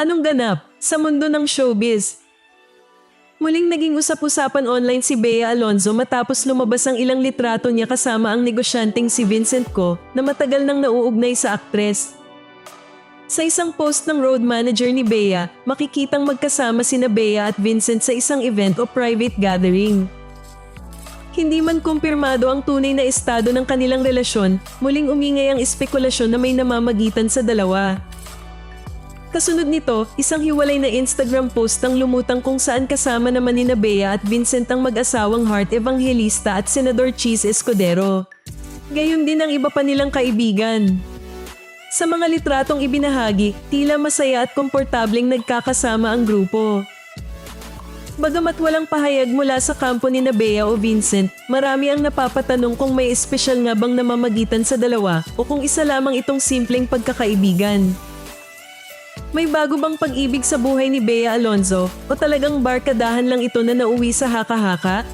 Anong ganap sa mundo ng showbiz? Muling naging usap-usapan online si Bea Alonzo matapos lumabas ang ilang litrato niya kasama ang negosyanteng si Vincent Ko na matagal nang nauugnay sa aktres. Sa isang post ng road manager ni Bea, makikitang magkasama sina Bea at Vincent sa isang event o private gathering. Hindi man kumpirmado ang tunay na estado ng kanilang relasyon, muling umingay ang espekulasyon na may namamagitan sa dalawa. Kasunod nito, isang hiwalay na Instagram post ang lumutang kung saan kasama naman ni Bea at Vincent ang mag-asawang Heart Evangelista at Senador Cheese Escudero. Gayon din ang iba pa nilang kaibigan. Sa mga litratong ibinahagi, tila masaya at komportableng nagkakasama ang grupo. Bagamat walang pahayag mula sa kampo ni Bea o Vincent, marami ang napapatanong kung may espesyal nga bang namamagitan sa dalawa o kung isa lamang itong simpleng pagkakaibigan. May bago bang pag-ibig sa buhay ni Bea Alonzo o talagang barkadahan lang ito na nauwi sa haka-haka?